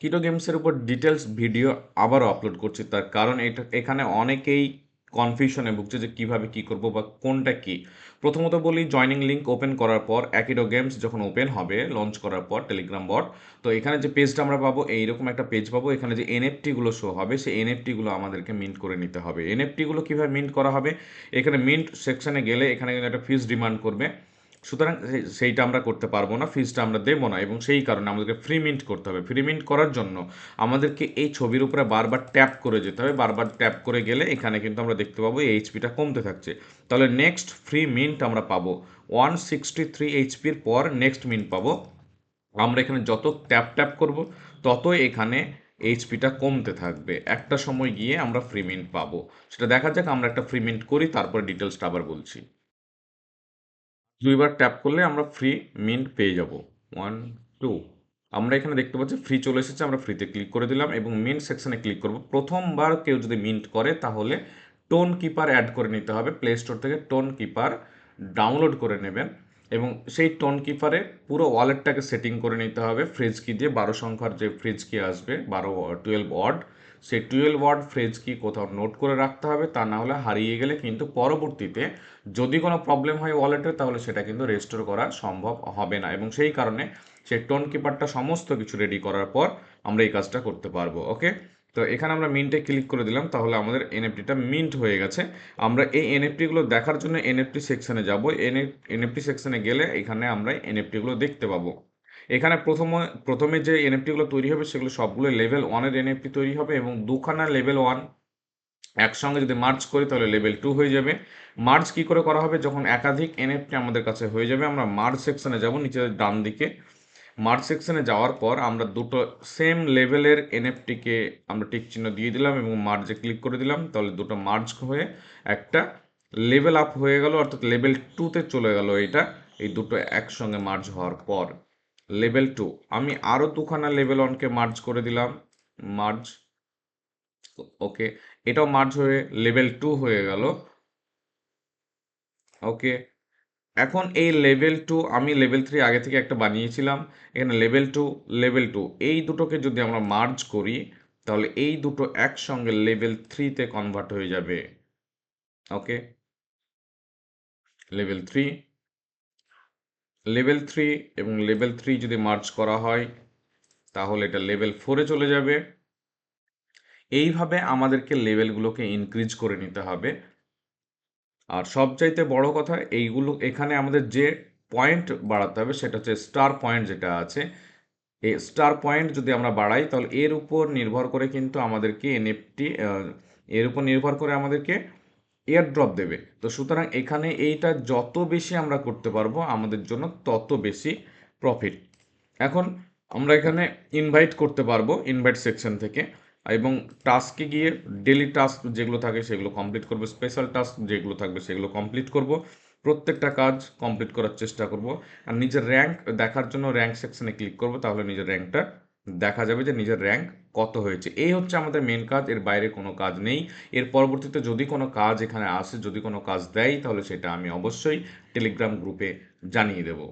কিটো গেমসের উপর ডিটেলস ভিডিও আবারও আপলোড করছি। তার কারণ এটা, এখানে অনেকেই কনফিউশনে ভুগছে যে কীভাবে কী করব বা কোনটা কী। প্রথমত বলি জয়নিং লিঙ্ক ওপেন করার পর অ্যাকিডো গেমস যখন ওপেন হবে লঞ্চ করার পর টেলিগ্রাম বট তো এখানে যে পেজটা আমরা পাবো, এইরকম একটা পেজ পাবো। এখানে যে এনএফটিগুলো শো হবে, সেই এনএফটিগুলো আমাদেরকে মিন্ট করে নিতে হবে। এনএফটিগুলো কীভাবে মিন্ট করা হবে? এখানে মিন্ট সেকশানে গেলে এখানে কিন্তু একটা ফিস ডিমান্ড করবে। সুতরাং সেইটা আমরা করতে পারব না ফিজটা আমরা দেবো না এবং সেই কারণে আমাদেরকে ফ্রি মিন্ট করতে হবে। ফ্রি মিন্ট করার জন্য আমাদেরকে এই ছবির উপরে বারবার ট্যাপ করে যেতে হবে। বারবার ট্যাপ করে গেলে এখানে কিন্তু আমরা দেখতে পাবো এই এইচপিটা কমতে থাকছে। তাহলে নেক্সট ফ্রি মিন্ট আমরা পাবো। ওয়ান সিক্সটি থ্রি এইচপির পর নেক্সট মিন্ট পাবো। আমরা এখানে যত ট্যাপ ট্যাপ করব ততই এখানে এইচপিটা কমতে থাকবে। একটা সময় গিয়ে আমরা ফ্রি মিন্ট পাবো। সেটা দেখা যাক, আমরা একটা ফ্রি মিন্ট করি, তারপরে ডিটেলসটা আবার বলছি। দুইবার ট্যাপ করলে আমরা ফ্রি মিন্ট পেয়ে যাব। ওয়ান টু আমরা এখানে দেখতে পাচ্ছি ফ্রি চলে এসেছে, আমরা ফ্রিতে ক্লিক করে দিলাম এবং মিন্ট সেকশনে ক্লিক করব। প্রথমবার কেউ যদি মিন্ট করে, তাহলে টোন কিপার অ্যাড করে নিতে হবে। প্লে স্টোর থেকে টোন কিপার ডাউনলোড করে নেবেন এবং সেই টোন কিপারে পুরো ওয়ালেটটাকে সেটিং করে নিতে হবে। ফ্রিজ কি দিয়ে বারো সংখ্যার যে ফ্রিজ কি আসবে, বারো টুয়েলভ ওয়ার্ড সেই টুয়েলভ ওয়ার্ড ফ্রেজ কি কোথাও নোট করে রাখতে হবে, তা না হলে হারিয়ে গেলে কিন্তু পরবর্তীতে যদি কোনো প্রবলেম হয় ওয়ালেটে, তাহলে সেটা কিন্তু রেস্টোর করা সম্ভব হবে না। এবং সেই কারণে সেই টোন কিপারটা সমস্ত কিছু রেডি করার পর আমরা এই কাজটা করতে পারব, ওকে? তো এখানে আমরা মিন্টে ক্লিক করে দিলাম, তাহলে আমাদের এনএফটিটা মিন্ট হয়ে গেছে। আমরা এই এনএফটিগুলো দেখার জন্য এনএফটি সেকশনে যাব। এনএফটি সেকশানে গেলে এখানে আমরা এনএফটিগুলো দেখতে পাবো। এখানে প্রথম, প্রথমে যে এনএফটিগুলো তৈরি হবে সেগুলো সবগুলো লেভেল ওয়ানের এনএফটি তৈরি হবে এবং দুখানা লেভেল ওয়ান একসঙ্গে যদি মার্চ করি তাহলে লেভেল টু হয়ে যাবে। মার্চ কি করে করা হবে? যখন একাধিক এনএফটি আমাদের কাছে হয়ে যাবে, আমরা মার্চ সেকশনে যাব নিচে ডান দিকে। মার্চ সেকশনে যাওয়ার পর আমরা দুটো সেম লেভেলের এনএফটিকে আমরা টিক চিহ্ন দিয়ে দিলাম এবং মার্চে ক্লিক করে দিলাম, তাহলে দুটো মার্চ হয়ে একটা লেভেল আপ হয়ে গেল, অর্থাৎ লেভেল টুতে চলে গেল এটা। এই দুটো একসঙ্গে মার্চ হওয়ার পর। Level two. আমি আরও দুখানা লেভেল ওয়ানকে মার্জ করে দিলাম। মার্জ, ওকে, এটাও মার্জ হয়ে লেভেল টু হয়ে গেল। ওকে, এখন এই লেভেল টু আমি লেভেল থ্রি আগে থেকে একটা বানিয়েছিলাম। এখানে লেভেল টু লেভেল টু, এই দুটোকে যদি আমরা মার্জ করি, তাহলে এই দুটো একসঙ্গে লেভেল থ্রিতে কনভার্ট হয়ে যাবে। Okay, level three level three এবং লেভেল থ্রি যদি মার্চ করা হয়, তাহলে এটা লেভেল ফোরে চলে যাবে। এইভাবে আমাদেরকে লেভেলগুলোকে ইনক্রিজ করে নিতে হবে। আর সবচাইতে বড় কথা, এইগুলো, এখানে আমাদের যে পয়েন্ট বাড়াতে হবে, সেটা হচ্ছে স্টার পয়েন্ট যেটা আছে, এই স্টার পয়েন্ট যদি আমরা বাড়াই, তাহলে এর উপর নির্ভর করে কিন্তু আমাদেরকে এনএফটি এর উপর নির্ভর করে আমাদেরকে এয়ার ড্রপ দেবে। তো সুতরাং এখানে এইটা যত বেশি আমরা করতে পারব, আমাদের জন্য তত বেশি প্রফিট এখন আমরা এখানে ইনভাইট করতে পারব ইনভাইট সেকশন থেকে। এবং টাস্কে গিয়ে ডেলি টাস্ক যেগুলো থাকে সেগুলো কমপ্লিট করব স্পেশাল টাস্ক যেগুলো থাকবে সেগুলো কমপ্লিট করব। প্রত্যেকটা কাজ কমপ্লিট করার চেষ্টা করব। আর নিজের র্যাঙ্ক দেখার জন্য র্যাঙ্ক সেকশনে ক্লিক করব, তাহলে নিজের র্যাঙ্কটা দেখা যাবে যে নিজের র্যাঙ্ক কত হয়েছে। এই হচ্ছে আমাদের মেন কাজ, এর বাইরে কোনো কাজ নেই। এর পরবর্তীতে যদি কোনো কাজ এখানে আসে, যদি কোনো কাজ দেয়, তাহলে সেটা আমি অবশ্যই টেলিগ্রাম গ্রুপে জানিয়ে দেবো।